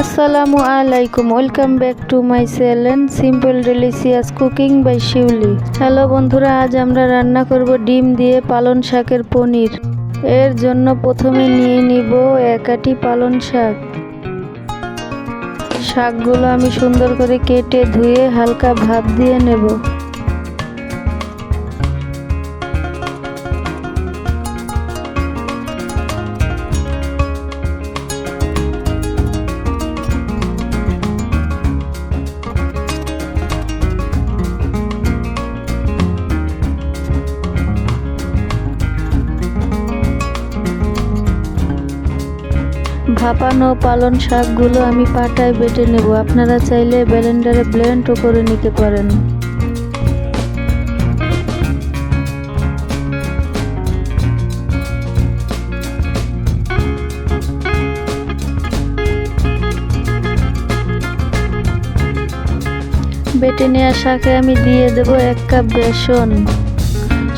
আসসালামু আলাইকুম welcome back to my channel simple delicious cooking by Shiuli hello বন্ধুরা, আজ আমরা রান্না করব ডিম দিয়ে পালন শাকের পনির। এর জন্য প্রথমে নিয়ে নিব একাটি পালন শাক। শাকগুলো আমি সুন্দর করে কেটে ধুয়ে হালকা ভাপ দিয়ে নেব। ভাপানো পালন শাকগুলো আমি পাটায় বেটে নেব। আপনারা চাইলে ব্লেন্ডারে ব্লেন্ডও করে নিতে পারেন। বেটে নেওয়া শাকে আমি দিয়ে দেব এক কাপ বেসন।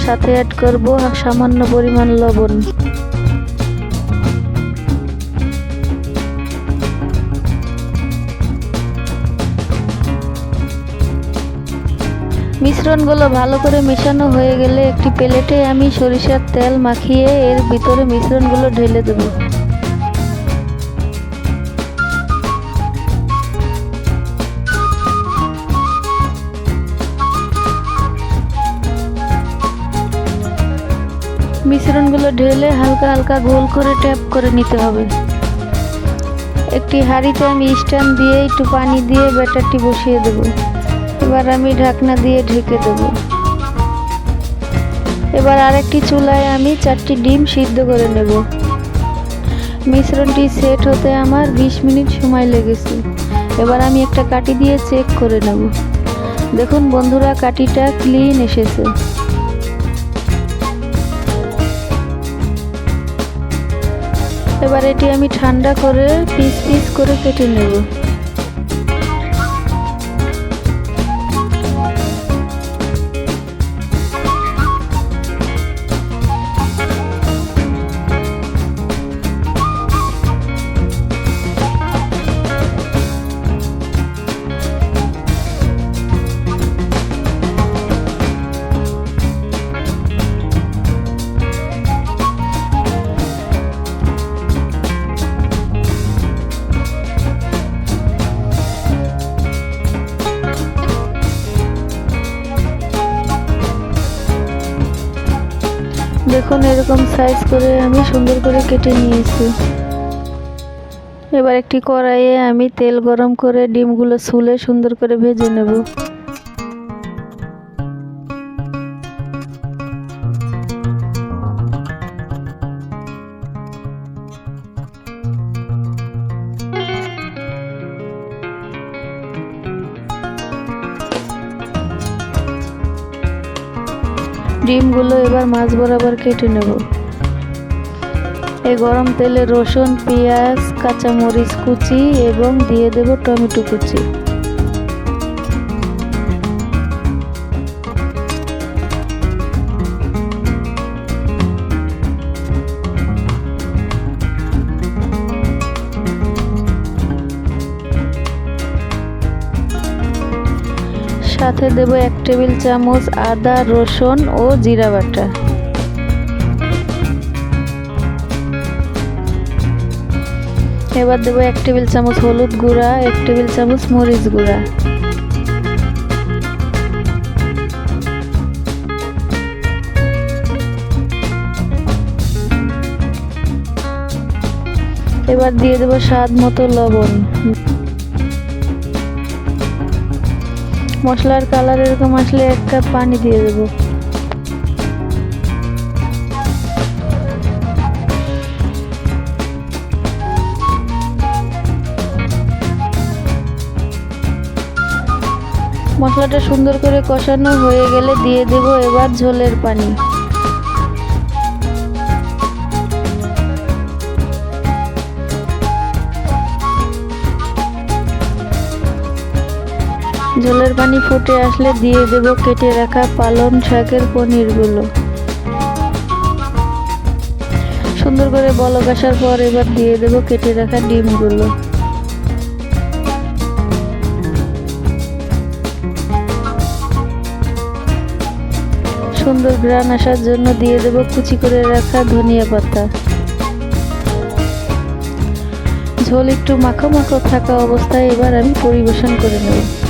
সাথে অ্যাড করব সামান্য পরিমাণ লবণ। মিশ্রণগুলো ভালো করে মেশানো হয়ে গেলে একটি প্লেটে আমি সরিষার তেল মাখিয়ে এর ভিতরে মিশ্রণগুলো ঢেলে দেব। মিশ্রণগুলো ঢেলে হালকা হালকা গোল করে ট্যাপ করে নিতে হবে। একটি হাঁড়িতে আমি স্ট্যান্ড দিয়ে একটু পানি দিয়ে ব্যাটারটি বসিয়ে দেবো। এবার আমি ঢাকনা দিয়ে ঢেকে দেব। এবার আরেকটি চুলায় আমি চারটি ডিম সিদ্ধ করে নেব। মিশ্রণটি সেট হতে আমার ২০ মিনিট সময় লেগেছে। এবার আমি একটা কাটি দিয়ে চেক করে নেব। দেখুন বন্ধুরা, কাটিটা ক্লিন এসেছে। এবার এটি আমি ঠান্ডা করে পিস পিস করে কেটে নেব। দেখুন এরকম সাইজ করে আমি সুন্দর করে কেটে নিয়েছি। এবার একটি কড়াইয়ে আমি তেল গরম করে ডিমগুলো ছুলে সুন্দর করে ভেজে নেব। ডিমগুলো এবার মাছ বরাবর কেটে নেব। এই গরম তেলে রসুন, পেঁয়াজ, কাঁচামরিচ কুচি এবং দিয়ে দেব টমেটো কুচি। সাথে দেব এক টেবিল চামচ আদা, রসুন ও জিরা বাটা। এবার দেবো এক টেবিল চামচ হলুদ গুঁড়া, এক টেবিল চামচ মরিচ গুঁড়া। এবার দিয়ে দেবো স্বাদ মতো লবণ। মশলার কালার এরকম আসলে এক কাপ পানি দিয়ে দেবো। মশলাটা সুন্দর করে কষানো হয়ে গেলে দিয়ে দেব এবার ঝোলের পানি। জলের পানি ফুটে আসলে দিয়ে দেব কেটে রাখা পালং শাকের পনিরগুলো। সুন্দর করে বলক আসার পর এবার দিয়ে দেব কেটে রাখা ডিমগুলো। সুন্দর গ্রান আসার জন্য দিয়ে দেব কুচি করে রাখা ধনিয়া পাতা। ঝোল একটু মাখো মাখো থাকা অবস্থায় এবার আমি পরিবেশন করে নেব।